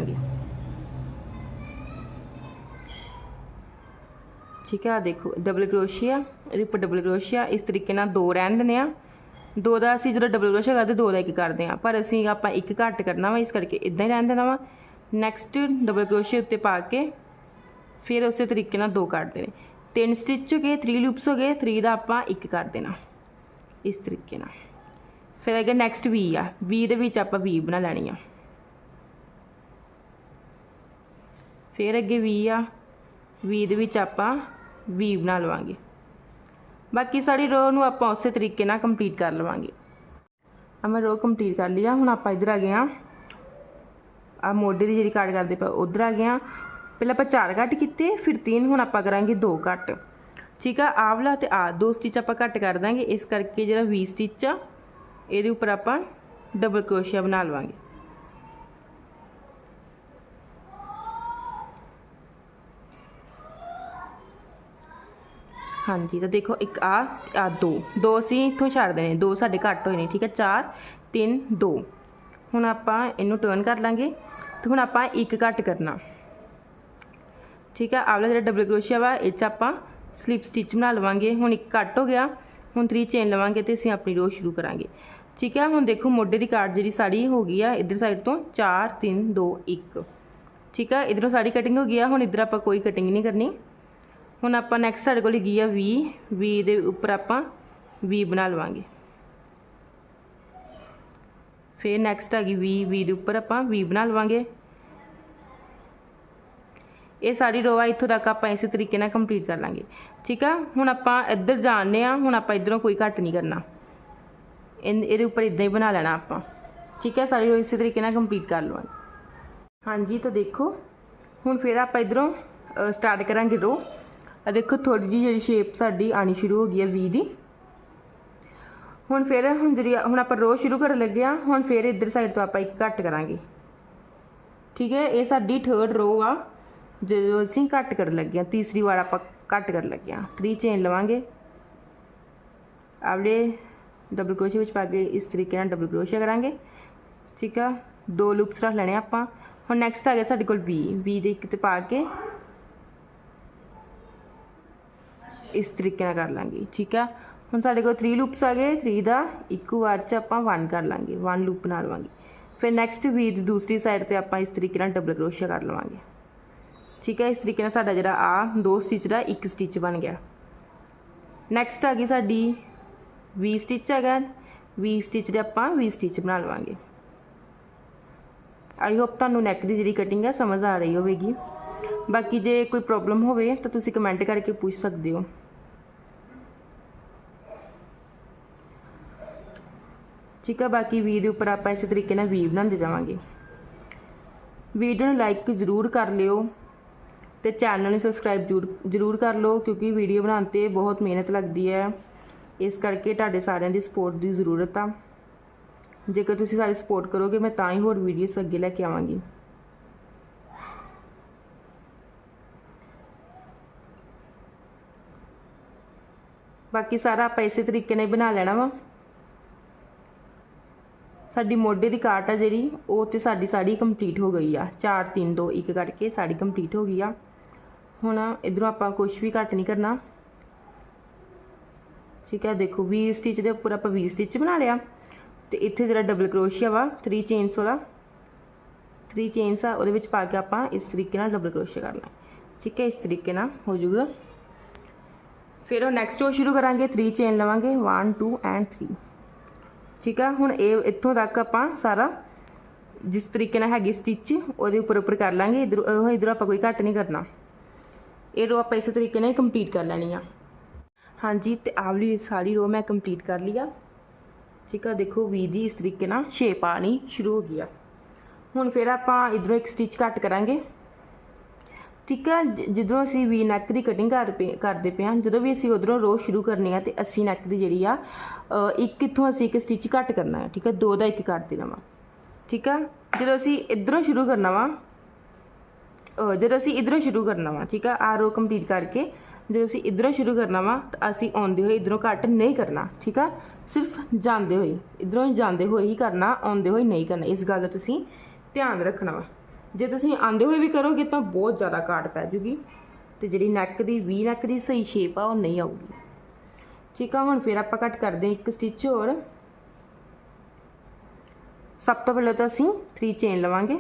A: ठीक है देखो डबल क्रोशिया उपर डबल क्रोशिया इस तरीके ना दो रहन देने दो असं जो डबल क्रोशिया करते दो एक करते हैं पर असी आप घट करना वा इस करके इदा ही रहन देना वा नैक्सट डबल क्रोशिया उत्ते पा के ਫਿਰ ਉਸੇ ਤਰੀਕੇ ਨਾਲ ਦੋ ਕੱਢ ਦੇਣੇ ਤਿੰਨ ਸਟਿਚ ਹੋ ਗਏ 3 ਲੂਪਸ ਹੋ ਗਏ 3 ਦਾ ਆਪਾਂ ਇੱਕ ਕਰ ਦੇਣਾ ਇਸ ਤਰੀਕੇ ਨਾਲ ਫਿਰ ਅਗੇ ਨੈਕਸਟ ਵੀ ਆ ਵੀ ਦੇ ਵਿੱਚ ਆਪਾਂ ਵੀ ਬਣਾ ਲੈਣੀ ਆ ਫਿਰ ਅੱਗੇ ਵੀ ਆ ਵੀ ਦੇ ਵਿੱਚ ਆਪਾਂ ਵੀ ਬਣਾ ਲਵਾਂਗੇ ਬਾਕੀ ਸਾਰੀ ਰੋ ਨੂੰ ਆਪਾਂ ਉਸੇ ਤਰੀਕੇ ਨਾਲ ਕੰਪਲੀਟ ਕਰ ਲਵਾਂਗੇ ਅਮਰ ਰੋ ਕੰਪਲੀਟ ਕਰ ਲਿਆ ਹੁਣ ਆਪਾਂ ਇਧਰ ਆ ਗਏ ਆ ਆ ਮੋਢੇ ਦੀ ਜਿਹੜੀ ਕਾਰਡ ਕਰਦੇ ਪਾ ਉਧਰ ਆ ਗਏ ਆ ਪਹਿਲਾਂ ਆਪਾਂ ਚਾਰ ਘੱਟ ਕੀਤੇ ਫਿਰ ਤਿੰਨ ਹੁਣ ਆਪਾਂ ਕਰਾਂਗੇ ਦੋ ਘੱਟ ਠੀਕ ਆ ਆਵਲਾ ਤੇ ਆ ਦੋ ਸਟਿਚ ਆਪਾਂ ਘੱਟ ਕਰ ਦਾਂਗੇ ਇਸ ਕਰਕੇ ਜਿਹੜਾ 20 ਸਟਿਚ ਆ ਇਹਦੇ ਉੱਪਰ ਆਪਾਂ ਡਬਲ ਕਰੋਸ਼ੀਆ ਬਣਾ ਲਵਾਂਗੇ ਹਾਂਜੀ ਤਾਂ ਦੇਖੋ ਇੱਕ ਆ ਆ ਦੋ ਦੋ ਅਸੀਂ ਇੱਥੋਂ ਛੱਡ ਦੇਣੇ ਦੋ ਸਾਡੇ ਘੱਟ ਹੋਏ ਨੇ ਠੀਕ ਆ 4 3 2 ਹੁਣ ਆਪਾਂ ਇਹਨੂੰ ਟਰਨ ਕਰ ਲਾਂਗੇ ਤੇ ਹੁਣ ਆਪਾਂ ਇੱਕ ਘੱਟ ਕਰਨਾ ਠੀਕ ਹੈ ਆਵਲਾ ਜਿਹੜਾ ਡਬਲ ਕਰੋਸ਼ੀਆ ਵਾ ਇਹ ਚ ਆਪਾਂ ਸਲਿਪ ਸਟਿਚ ਬਣਾ ਲਵਾਂਗੇ ਹੁਣ ਇੱਕ ਕੱਟ ਹੋ ਗਿਆ ਹੁਣ 3 ਚੇਨ ਲਵਾਂਗੇ ਤੇ ਅਸੀਂ ਆਪਣੀ ਰੋ ਸ਼ੁਰੂ ਕਰਾਂਗੇ ਠੀਕ ਹੈ ਹੁਣ ਦੇਖੋ ਮੋਢੇ ਦੀ ਕਾਟ ਜਿਹੜੀ ਸਾੜੀ ਹੋ ਗਈ ਆ ਇਧਰ ਸਾਈਡ ਤੋਂ 4 3 2 1 ਠੀਕ ਹੈ ਇਧਰੋਂ ਸਾੜੀ ਕਟਿੰਗ ਹੋ ਗਈ ਆ ਹੁਣ ਇਧਰ ਆਪਾਂ ਕੋਈ ਕਟਿੰਗ ਨਹੀਂ ਕਰਨੀ ਹੁਣ ਆਪਾਂ ਨੈਕਸਟ ਸਾਡੇ ਕੋਲ ਹੈਗੀ ਆ 20 20 ਦੇ ਉੱਪਰ ਆਪਾਂ 20 ਬਣਾ ਲਵਾਂਗੇ ਫਿਰ ਨੈਕਸਟ ਆ ਗਈ 20 20 ਦੇ ਉੱਪਰ ਆਪਾਂ 20 ਬਣਾ ਲਵਾਂਗੇ सारी रोवा इतों तक आप इस तरीके कंप्लीट कर लेंगे ठीक है हूँ आप इधर जाने हूँ आप इधरों कोई घट नहीं करना इन ये उपर इदा ही बना लेना आप ठीक है सारी रो इस तरीके कंप्लीट कर लो हाँ जी तो देखो हूँ फिर आप इधरों स्टार्ट करा रो देखो थोड़ी जी जी शेप साड़ी आनी शुरू हो गई है वी की हूँ फिर हम जी हूँ आप रो शुरू कर लगे हाँ हूँ फिर इधर साइड तो आप घट करा ठीक है ये साड़ी थर्ड रो आ जो असी कट कर लगे तीसरी बार आप कट कर लगे थ्री चेन लवेंगे अपने डबल क्रोशे पा के इस तरीके डबल क्रोशिया करा ठीक है दो लुप्स रख लेने आप हम नैक्सट आ गया साढ़े को भी भी देखते पा के इस तरीके कर लेंगे ठीक है हम साढ़े को थ्री लुप्स आ गए थ्री का एक बार आप वन कर लेंगे वन लुप बना लवेंगे फिर नैक्सट भी दूसरी साइड से आप इस तरीके डबल क्रोशिया कर लवेंगे ਠੀਕ ਹੈ ਇਸ ਤਰੀਕੇ ਨਾਲ ਸਾਡਾ ਜਿਹੜਾ ਆ ਦੋ ਸਟਿਚ ਦਾ ਇੱਕ ਸਟਿਚ ਬਣ ਗਿਆ ਨੈਕਸਟ ਆ ਗਈ ਸਾਡੀ ਵੀ ਸਟਿਚ ਹੈਗਾ ਵੀ ਸਟਿਚ ਦੇ ਆਪਾਂ ਵੀ ਸਟਿਚ ਬਣਾ ਲਵਾਂਗੇ ਆਈ ਹੋਪ ਤੁਹਾਨੂੰ ਨੈਕ ਦੀ ਜਿਹੜੀ ਕਟਿੰਗ ਹੈ ਸਮਝ ਆ ਰਹੀ ਹੋਵੇਗੀ ਬਾਕੀ ਜੇ ਕੋਈ ਪ੍ਰੋਬਲਮ ਹੋਵੇ ਤਾਂ ਤੁਸੀਂ ਕਮੈਂਟ ਕਰਕੇ ਪੁੱਛ ਸਕਦੇ ਹੋ ਠੀਕ ਹੈ ਬਾਕੀ ਵੀ ਦੇ ਉੱਪਰ ਆਪਾਂ ਇਸੇ ਤਰੀਕੇ ਨਾਲ ਵੀ ਬਣਾਉਂਦੇ ਜਾਵਾਂਗੇ ਵੀਡੀਓ ਨੂੰ ਲਾਈਕ ਜ਼ਰੂਰ ਕਰ ਲਿਓ ਤੇ ਚੈਨਲ ਨੂੰ ਸਬਸਕ੍ਰਾਈਬ ਜ਼ਰੂਰ ਕਰ ਲਓ ਕਿਉਂਕਿ ਵੀਡੀਓ ਬਣਾਉਣ ਤੇ ਬਹੁਤ ਮਿਹਨਤ ਲੱਗਦੀ ਹੈ ਇਸ ਕਰਕੇ ਤੁਹਾਡੇ ਸਾਰਿਆਂ ਦੀ ਸਪੋਰਟ ਦੀ ਜ਼ਰੂਰਤ ਆ ਜੇਕਰ ਤੁਸੀਂ ਸਾਰੇ ਸਪੋਰਟ ਕਰੋਗੇ ਮੈਂ ਤਾਂ ਹੀ ਹੋਰ ਵੀਡੀਓਸ ਅੱਗੇ ਲੈ ਕੇ ਆਵਾਂਗੀ ਬਾਕੀ ਸਾਰਾ ਆਪਾਂ ਇਸੇ ਤਰੀਕੇ ਨਾਲ ਬਣਾ ਲੈਣਾ ਵਾ ਸਾਡੀ ਮੋਢੇ ਦੀ ਕਾਟ ਆ ਜਿਹੜੀ ਉਹ ਤੇ ਸਾਡੀ ਸਾੜੀ ਕੰਪਲੀਟ ਹੋ ਗਈ ਆ 4 3 2 1 ਕਰਕੇ ਸਾੜੀ ਕੰਪਲੀਟ ਹੋ ਗਈ ਆ ਹੁਣ ਇਧਰੋਂ ਆਪਾਂ ਕੁਝ ਵੀ ਘੱਟ ਨਹੀਂ ਕਰਨਾ ਠੀਕ ਹੈ ਦੇਖੋ 20 ਸਟਿਚ ਦੇ ਉੱਪਰ ਆਪਾਂ 20 ਸਟਿਚ ਬਣਾ ਲਿਆ ਤੇ ਇੱਥੇ ਜਿਹੜਾ ਡਬਲ ਕਰੋਸ਼ੀਆ ਵਾ 3 ਚੇਨਸ ਵਾਲਾ 3 ਚੇਨਸ ਆ ਉਹਦੇ ਵਿੱਚ ਪਾ ਕੇ ਆਪਾਂ ਇਸ ਤਰੀਕੇ ਨਾਲ ਡਬਲ ਕਰੋਸ਼ੀਆ ਕਰਨਾ ਠੀਕ ਹੈ ਇਸ ਤਰੀਕੇ ਨਾਲ ਹੋ ਜਾਊਗਾ ਫਿਰ ਉਹ ਨੈਕਸਟ ਉਹ ਸ਼ੁਰੂ ਕਰਾਂਗੇ 3 ਚੇਨ ਲਵਾਂਗੇ 1 2 ਐਂਡ 3 ਠੀਕ ਆ ਹੁਣ ਇਹ ਇੱਥੋਂ ਤੱਕ ਆਪਾਂ ਸਾਰਾ ਜਿਸ ਤਰੀਕੇ ਨਾਲ ਹੈਗੀ ਸਟਿਚ ਉਹਦੇ ਉੱਪਰ ਉੱਪਰ ਕਰ ਲਾਂਗੇ ਇਧਰ ਇਧਰ ਆਪਾਂ ਕੋਈ ਘੱਟ ਨਹੀਂ ਕਰਨਾ ਇਹ ਰੋ ਆਪਾਂ ਇਸੇ ਤਰੀਕੇ ਨਾਲ ਕੰਪਲੀਟ ਕਰ ਲੈਣੀ ਆ ਹਾਂਜੀ ਤੇ ਆਵਲੀ ਸਾਰੀ ਰੋ ਮੈਂ ਕੰਪਲੀਟ ਕਰ ਲਈ ਆ ਠੀਕ ਆ ਦੇਖੋ ਵੀ ਦੀ ਇਸ ਤਰੀਕੇ ਨਾਲ ਸ਼ੇਪ ਆਣੀ ਸ਼ੁਰੂ ਹੋ ਗਈ ਆ ਹੁਣ ਫਿਰ ਆਪਾਂ ਇਧਰੋਂ ਇੱਕ ਸਟਿਚ ਕੱਟ ਕਰਾਂਗੇ ਠੀਕ ਆ ਜਦੋਂ ਅਸੀਂ ਵੀ ਨੈਕ ਦੀ ਕਟਿੰਗ ਕਰਦੇ ਪਿਆ ਜਦੋਂ ਵੀ ਅਸੀਂ ਉਧਰੋਂ ਰੋ ਸ਼ੁਰੂ ਕਰਨੀ ਆ ਤੇ ਅਸੀਂ ਨੈਕ ਦੀ ਜਿਹੜੀ ਆ ਇੱਕ ਇੱਥੋਂ ਅਸੀਂ ਇੱਕ ਸਟਿਚ ਕੱਟ ਕਰਨਾ ਹੈ ਠੀਕ ਆ ਦੋ ਦਾ ਇੱਕ ਕੱਟ ਦੇਣਾ ਵਾ ਠੀਕ ਆ ਜਦੋਂ ਅਸੀਂ ਇਧਰੋਂ ਸ਼ੁਰੂ ਕਰਨਾ ਵਾ ਜਦੋਂ ਅਸੀਂ ਇਧਰੋਂ ਸ਼ੁਰੂ ਕਰਨਾ ਵਾ ਠੀਕ ਆ ਆ ਰੋ ਕੰਪਲੀਟ ਕਰਕੇ ਜਦੋਂ ਅਸੀਂ ਇਧਰੋਂ ਸ਼ੁਰੂ ਕਰਨਾ ਵਾ ਤਾਂ ਅਸੀਂ ਆਉਂਦੇ ਹੋਏ ਇਧਰੋਂ ਕੱਟ ਨਹੀਂ ਕਰਨਾ ਠੀਕ ਆ ਸਿਰਫ ਜਾਂਦੇ ਹੋਏ ਇਧਰੋਂ ਜਾਂਦੇ ਹੋਏ ਹੀ ਕਰਨਾ ਆਉਂਦੇ ਹੋਏ ਨਹੀਂ ਕਰਨਾ ਇਸ ਗੱਲ ਦਾ ਤੁਸੀਂ ਧਿਆਨ ਰੱਖਣਾ ਵਾ ਜੇ ਤੁਸੀਂ ਆਉਂਦੇ ਹੋਏ ਵੀ ਕਰੋਗੇ ਤਾਂ ਬਹੁਤ ਜ਼ਿਆਦਾ ਕਾਟ ਪੈ ਜੂਗੀ ਤੇ ਜਿਹੜੀ ਨੈਕ ਦੀ ਵੀ ਨੈਕ ਦੀ ਸਹੀ ਸ਼ੇਪ ਆ ਉਹ ਨਹੀਂ ਆਊਗੀ ਠੀਕ ਆ ਹੁਣ ਫਿਰ ਆਪਾਂ ਕੱਟ ਕਰਦੇ ਹਾਂ ਇੱਕ ਸਟਿਚ ਹੋਰ ਸਭ ਤੋਂ ਪਹਿਲਾਂ ਤਾਂ ਅਸੀਂ 3 ਚੇਨ ਲਵਾਂਗੇ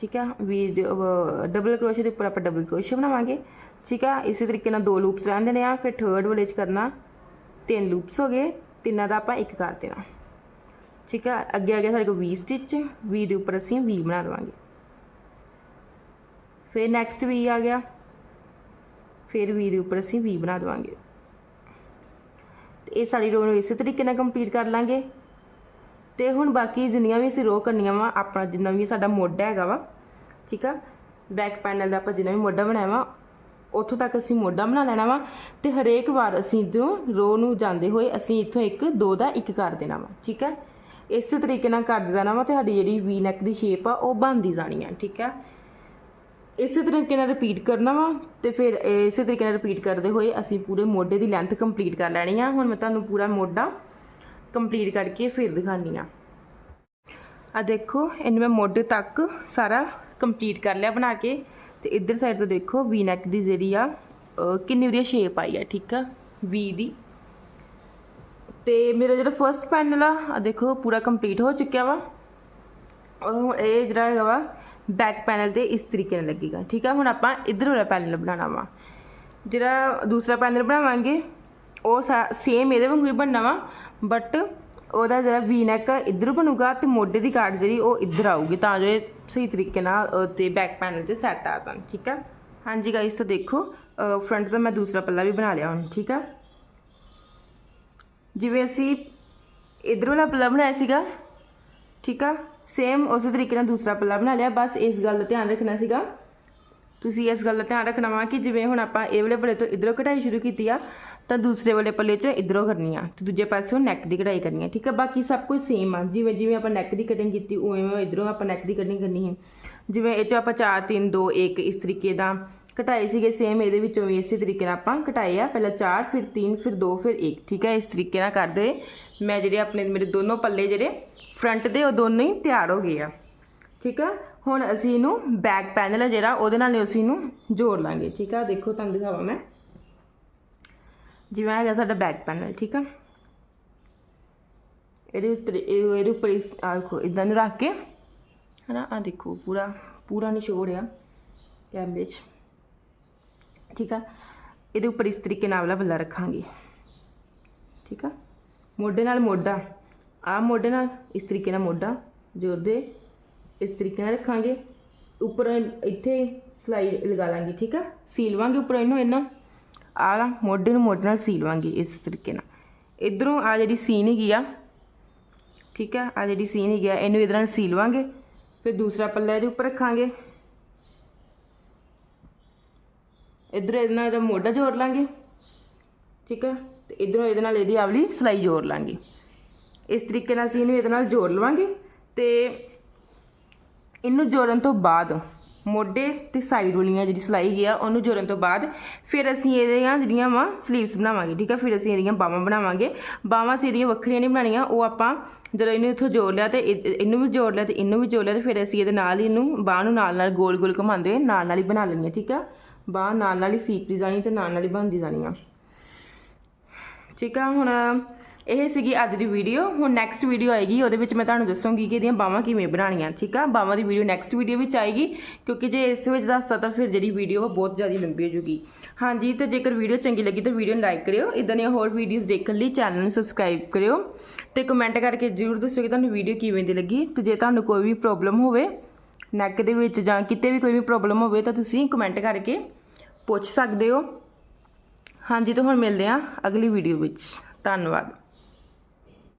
A: ਠੀਕ ਆ ਵੀ ਡਬਲ ਕਰੋਸ਼ੀਏ ਦੇ ਉੱਪਰ ਆਪਾਂ ਡਬਲ ਕਰੋਸ਼ੀਆ ਬਣਾਵਾਂਗੇ ਠੀਕ ਆ ਇਸੇ ਤਰੀਕੇ ਨਾਲ ਦੋ ਲੂਪਸ ਰਹਿਣ ਦੇਣੇ ਆ ਫਿਰ ਥਰਡ ਵਾਲੇ ਚ ਕਰਨਾ ਤਿੰਨ ਲੂਪਸ ਹੋ ਗਏ ਤਿੰਨਾਂ ਦਾ ਆਪਾਂ ਇੱਕ ਕਰ ਦੇਣਾ ਠੀਕ ਆ ਅੱਗੇ ਆ ਗਿਆ ਸਾਡੇ ਕੋਲ 20 ਸਟਿਚ ਵੀ ਦੇ ਉੱਪਰ ਅਸੀਂ ਵੀ ਬਣਾ ਲਵਾਂਗੇ ਫਿਰ ਨੈਕਸਟ ਵੀ ਆ ਗਿਆ ਫਿਰ ਵੀ ਦੇ ਉੱਪਰ ਅਸੀਂ ਵੀ ਬਣਾ ਦਵਾਂਗੇ ਇਹ ਸਾਰੀ ਰੋ ਨੂੰ ਇਸੇ ਤਰੀਕੇ ਨਾਲ ਕੰਪਲੀਟ ਕਰ ਲਾਂਗੇ ਤੇ ਹੁਣ ਬਾਕੀ ਜਿੰਨੀਆਂ ਵੀ ਅਸੀਂ ਰੋ ਕਰਨੀਆਂ ਵਾ ਆਪਣਾ ਜਿੰਨਾ ਵੀ ਸਾਡਾ ਮੋਢਾ ਹੈਗਾ ਵਾ ਠੀਕ ਆ ਬੈਕ ਪੈਨਲ ਦਾ ਆਪਾਂ ਜਿੰਨਾ ਵੀ ਮੋਢਾ ਬਣਾਇਆ ਵਾ ਉੱਥੋਂ ਤੱਕ ਅਸੀਂ ਮੋਢਾ ਬਣਾ ਲੈਣਾ ਵਾ ਤੇ ਹਰੇਕ ਵਾਰ ਅਸੀਂ ਇਧਰੋਂ ਰੋ ਨੂੰ ਜਾਂਦੇ ਹੋਏ ਅਸੀਂ ਇੱਥੋਂ ਇੱਕ ਦੋ ਦਾ ਇੱਕ ਕਰ ਦੇਣਾ ਵਾ ਠੀਕ ਹੈ ਇਸੇ ਤਰੀਕੇ ਨਾਲ ਕਰਦੇ ਜਾਣਾ ਵਾ ਤੇ ਸਾਡੀ ਜਿਹੜੀ ਵੀ ਨੈਕ ਦੀ ਸ਼ੇਪ ਆ ਉਹ ਬਣਦੀ ਜਾਣੀ ਆ ਠੀਕ ਹੈ ਇਸੇ ਤਰੀਕੇ ਨਾਲ ਰਿਪੀਟ ਕਰਨਾ ਵਾ ਤੇ ਫਿਰ ਇਸੇ ਤਰੀਕੇ ਨਾਲ ਰਿਪੀਟ ਕਰਦੇ ਹੋਏ ਅਸੀਂ ਪੂਰੇ ਮੋਢੇ ਦੀ ਲੈਂਥ ਕੰਪਲੀਟ ਕਰ ਲੈਣੀ ਆ ਹੁਣ ਮੈਂ ਤੁਹਾਨੂੰ ਪੂਰਾ ਮੋਢਾ ਕੰਪਲੀਟ ਕਰਕੇ ਫਿਰ ਦਿਖਾਣੀ ਆ ਆ ਦੇਖੋ ਇਹਨੂੰ ਮੈਂ ਮੋਢੇ ਤੱਕ ਸਾਰਾ ਕੰਪਲੀਟ ਕਰ ਲਿਆ ਬਣਾ ਕੇ ਤੇ ਇੱਧਰ ਸਾਈਡ ਤੋਂ ਦੇਖੋ ਵੀ ਨੈਕ ਦੀ ਜਿਹੜੀ ਆ ਕਿੰਨੀ ਵਧੀਆ ਸ਼ੇਪ ਆਈ ਆ ਠੀਕ ਆ ਵੀ ਦੀ ਤੇ ਮੇਰਾ ਜਿਹੜਾ ਫਰਸਟ ਪੈਨਲ ਆ ਆ ਦੇਖੋ ਪੂਰਾ ਕੰਪਲੀਟ ਹੋ ਚੁੱਕਿਆ ਵਾ ਉਹ ਇਹ ਜਿਹੜਾ ਹੈਗਾ ਵਾ ਬੈਕ ਪੈਨਲ ਤੇ ਇਸ ਤਰੀਕੇ ਨਾਲ ਲੱਗੇਗਾ ਠੀਕ ਆ ਹੁਣ ਆਪਾਂ ਇਧਰ ਵਾਲਾ ਪੈਨਲ ਬਣਾਉਣਾ ਵਾ ਜਿਹੜਾ ਦੂਸਰਾ ਪੈਨਲ ਬਣਾਵਾਂਗੇ ਉਹ ਸੇਮ ਇਹਦੇ ਵਾਂਗੂ ਹੀ ਬਣਨਾ ਵਾ ਬਟ ਉਹਦਾ ਜਿਹੜਾ ਵੀ ਨੈਕ ਇਧਰ ਬਣੂਗਾ ਤੇ ਮੋਢੇ ਦੀ ਕਾਟ ਜਿਹੜੀ ਉਹ ਇਧਰ ਆਊਗੀ ਤਾਂ ਜੋ ਇਹ ਸਹੀ ਤਰੀਕੇ ਨਾਲ ਤੇ ਬੈਕ ਪੈਨਲ ਤੇ ਸੈੱਟ ਆ ਜਾਣ ਠੀਕ ਹੈ ਹਾਂਜੀ ਗਾਇਸ ਤਾਂ ਦੇਖੋ ਫਰੰਟ ਦਾ ਮੈਂ ਦੂਸਰਾ ਪੱਲਾ ਵੀ ਬਣਾ ਲਿਆ ਹੁਣ ਠੀਕ ਹੈ ਜਿਵੇਂ ਅਸੀਂ ਇਧਰ ਵਾਲਾ ਪੱਲਾ ਬਣਾਇਆ ਸੀਗਾ ਠੀਕ ਆ ਸੇਮ ਉਸੇ ਤਰੀਕੇ ਨਾਲ ਦੂਸਰਾ ਪੱਲਾ ਬਣਾ ਲਿਆ ਬਸ ਇਸ ਗੱਲ ਦਾ ਧਿਆਨ ਰੱਖਣਾ ਸੀਗਾ ਤੁਸੀਂ ਇਸ ਗੱਲ ਦਾ ਧਿਆਨ ਰੱਖਣਾ ਵਾ ਕਿ ਜਿਵੇਂ ਹੁਣ ਆਪਾਂ ਇਹ ਵਾਲੇ ਪੱਲੇ ਤੋਂ ਇਧਰੋਂ ਕਢਾਈ ਸ਼ੁਰੂ ਕੀਤੀ ਆ ਤਾਂ ਦੂਸਰੇ ਵਾਲੇ ਪੱਲੇ ਚੋਂ ਇਧਰੋਂ ਕਰਨੀ ਆ ਤੇ ਦੂਜੇ ਪਾਸਿਓਂ ਨੈਕ ਦੀ ਕਢਾਈ ਕਰਨੀ ਆ ਠੀਕ ਆ ਬਾਕੀ ਸਭ ਕੁਝ ਸੇਮ ਆ ਜਿਵੇਂ ਜਿਵੇਂ ਆਪਾਂ ਨੈਕ ਦੀ ਕਟਿੰਗ ਕੀਤੀ ਉਵੇਂ ਉਵੇਂ ਇਧਰੋਂ ਆਪਾਂ ਨੈਕ ਦੀ ਕਟਿੰਗ ਕਰਨੀ ਹੈ ਜਿਵੇਂ ਇਹ ਚ ਆਪਾਂ 4 3 2 1 ਇਸ ਤਰੀਕੇ ਦਾ ਘਟਾਏ ਸੀਗੇ ਸੇਮ ਇਹਦੇ ਵਿੱਚੋਂ ਵੀ ਇਸੇ ਤਰੀਕੇ ਨਾਲ ਆਪਾਂ ਘਟਾਏ ਆ ਪਹਿਲਾਂ 4 ਫਿਰ 3 ਫਿਰ 2 ਫਿਰ 1 ਠੀਕ ਹੈ ਇਸ ਤਰੀਕੇ ਨਾਲ ਕਰਦੇ ਮੈਂ ਜਿਹੜੇ ਆਪਣੇ ਮੇਰੇ ਦੋਨੋਂ ਪੱਲੇ ਜਿਹੜੇ ਫਰੰਟ ਦੇ ਉਹ ਦੋਨੋਂ ਹੀ ਤਿਆਰ ਹੋ ਗਏ ਆ ਠੀਕ ਆ ਹੁਣ ਅਸੀਂ ਇਹਨੂੰ ਬੈਕ ਪੈਨਲ ਹੈ ਜਿਹੜਾ ਉਹਦੇ ਨਾਲ ਅਸੀਂ ਇਹਨੂੰ ਜੋੜ ਲਾਂਗੇ ਠੀਕ ਆ ਦੇਖੋ ਤੁਹਾਨੂੰ ਦਿਖਾਵਾਂ ਮੈਂ ਜਿਵੇਂ ਹੈਗਾ ਸਾਡਾ ਬੈਕ ਪੈਨਲ ਠੀਕ ਆ ਇਹਦੇ ਉੱਤੇ ਇਹਦੇ ਉੱਪਰ ਆਖੋ ਇਦਾਂ ਨੂੰ ਰੱਖ ਕੇ ਹਨਾ ਆ ਦੇਖੋ ਪੂਰਾ ਪੂਰਾ ਨਹੀਂ ਆ ਰਿਹਾ ਕੈਮਰੇ 'ਚ ਠੀਕ ਆ ਇਹਦੇ ਉੱਪਰ ਇਸ ਤਰੀਕੇ ਨਾਲ ਵਾਲਾ ਬੱਲਾ ਰੱਖਾਂਗੇ ਠੀਕ ਆ ਮੋਢੇ ਨਾਲ ਮੋਢਾ ਆ ਮੋਢੇ ਨਾਲ ਇਸ ਤਰੀਕੇ ਨਾਲ ਮੋਢਾ ਜੋੜਦੇ ਦੇ ਇਸ ਤਰੀਕੇ ਨਾਲ ਰੱਖਾਂਗੇ ਉੱਪਰ ਇੱਥੇ ਸਲਾਈ ਲਗਾ ਲਾਂਗੇ ਠੀਕ ਆ ਸੀਲਵਾਂਗੇ ਉੱਪਰ ਇਹਨੂੰ ਇਹਨਾਂ ਆ ਮੋਢੇ ਨੂੰ ਮੋਢੇ ਨਾਲ ਸੀ ਲਵਾਂਗੇ ਇਸ ਤਰੀਕੇ ਨਾਲ ਇਧਰੋਂ ਆ ਜਿਹੜੀ ਸੀਨ ਹੈਗੀ ਆ ਠੀਕ ਹੈ ਆ ਜਿਹੜੀ ਸੀਨ ਹੈਗੀ ਆ ਇਹਨੂੰ ਇਧਰ ਨਾਲ ਸੀ ਲਵਾਂਗੇ ਫਿਰ ਦੂਸਰਾ ਪੱਲਾ ਇਹਦੇ ਉੱਪਰ ਰੱਖਾਂਗੇ ਇਧਰ ਇਹਦੇ ਨਾਲ ਇਹਦਾ ਮੋਢਾ ਜੋੜ ਲਾਂਗੇ ਠੀਕ ਹੈ ਤੇ ਇਧਰੋਂ ਇਹਦੇ ਨਾਲ ਇਹਦੀ ਆਵਲੀ ਸਲਾਈ ਜੋੜ ਲਾਂਗੇ ਇਸ ਤਰੀਕੇ ਨਾਲ ਅਸੀਂ ਇਹਨੂੰ ਇਹਦੇ ਨਾਲ ਜੋੜ ਲਵਾਂਗੇ ਤੇ ਇਹਨੂੰ ਜੋੜਨ ਤੋਂ ਬਾਅਦ ਮੋਢੇ ਤੇ ਸਾਈਡ ਵਾਲੀਆਂ ਜਿਹੜੀ ਸਲਾਈ ਗਿਆ ਉਹਨੂੰ ਜੋੜਨ ਤੋਂ ਬਾਅਦ ਫਿਰ ਅਸੀਂ ਇਹਦੀਆਂ ਜਿਹੜੀਆਂ ਵਾ 슬ੀਵਸ ਬਣਾਵਾਂਗੇ ਠੀਕ ਆ ਫਿਰ ਅਸੀਂ ਇਹਦੀਆਂ ਬਾਹਾਂ ਬਣਾਵਾਂਗੇ ਬਾਹਾਂ ਅਸੀਂ ਇਹਦੀਆਂ ਵੱਖਰੀਆਂ ਨਹੀਂ ਬਣਾਣੀਆਂ ਉਹ ਆਪਾਂ ਜਦੋਂ ਇਹਨੂੰ ਇੱਥੋਂ ਜੋੜ ਲਿਆ ਤੇ ਇਹਨੂੰ ਵੀ ਜੋੜ ਲਿਆ ਤੇ ਇਹਨੂੰ ਵੀ ਜੋੜ ਲਿਆ ਤੇ ਫਿਰ ਅਸੀਂ ਇਹਦੇ ਨਾਲ ਇਹਨੂੰ ਬਾਹ ਨੂੰ ਨਾਲ ਨਾਲ ਗੋਲ ਗੋਲ ਘੁਮਾਉਂਦੇ ਨਾਲ ਨਾਲ ਹੀ ਬਣਾ ਲੈਣੀ ਹੈ ਠੀਕ ਆ ਬਾਹ ਨਾਲ ਨਾਲ ਹੀ ਦੀ ਜਾਣੀ ਤੇ ਨਾਲ ਨਾਲ ਹੀ ਬਣਦੀ ਜਾਣੀ ਆ ਠੀਕ ਆ ਹੁਣ ਇਹ ਸੀਗੀ ਅੱਜ ਦੀ ਵੀਡੀਓ ਹੁਣ ਨੈਕਸਟ ਵੀਡੀਓ ਆਏਗੀ ਉਹਦੇ ਵਿੱਚ ਮੈਂ ਤੁਹਾਨੂੰ ਦੱਸੂਗੀ ਕਿ ਇਹਦੀਆਂ ਬਾਵਾ ਕਿਵੇਂ ਬਣਾਉਣੀਆਂ ਠੀਕ ਆ ਬਾਵਾ ਦੀ ਵੀਡੀਓ ਨੈਕਸਟ ਵੀਡੀਓ ਵਿੱਚ ਆਏਗੀ ਕਿਉਂਕਿ ਜੇ ਇਸ ਵਿੱਚ ਦੱਸਤਾ ਤਾਂ ਫਿਰ ਜਿਹੜੀ ਵੀਡੀਓ ਉਹ ਬਹੁਤ ਜ਼ਿਆਦਾ ਲੰਬੀ ਹੋ ਜੂਗੀ ਹਾਂਜੀ ਤੇ ਜੇਕਰ ਵੀਡੀਓ ਚੰਗੀ ਲੱਗੀ ਤਾਂ ਵੀਡੀਓ ਨੂੰ ਲਾਈਕ ਕਰਿਓ ਇਦਾਂ ਦੀਆਂ ਹੋਰ ਵੀਡੀਓਜ਼ ਦੇਖਣ ਲਈ ਚੈਨਲ ਨੂੰ ਸਬਸਕ੍ਰਾਈਬ ਕਰਿਓ ਤੇ ਕਮੈਂਟ ਕਰਕੇ ਜ਼ਰੂਰ ਦੱਸਿਓ ਕਿ ਤੁਹਾਨੂੰ ਵੀਡੀਓ ਕਿਵੇਂ ਦੀ ਲੱਗੀ ਤੇ ਜੇ ਤੁਹਾਨੂੰ ਕੋਈ ਵੀ ਪ੍ਰੋਬਲਮ ਹੋਵੇ ਨੈਕ ਦੇ ਵਿੱਚ ਜਾਂ ਕਿਤੇ ਵੀ ਕੋਈ ਵੀ ਪ੍ਰੋਬਲਮ ਹੋਵੇ ਤਾਂ ਤੁਸੀਂ ਕਮੈਂਟ ਕਰਕੇ ਪੁੱਛ ਸਕਦੇ ਹੋ ਹਾਂਜੀ ਤਾਂ ਹੁਣ ਮਿਲਦੇ ਆਂ ਅਗਲੀ ਵੀਡੀਓ ਵਿੱਚ ਧੰਨਵਾਦ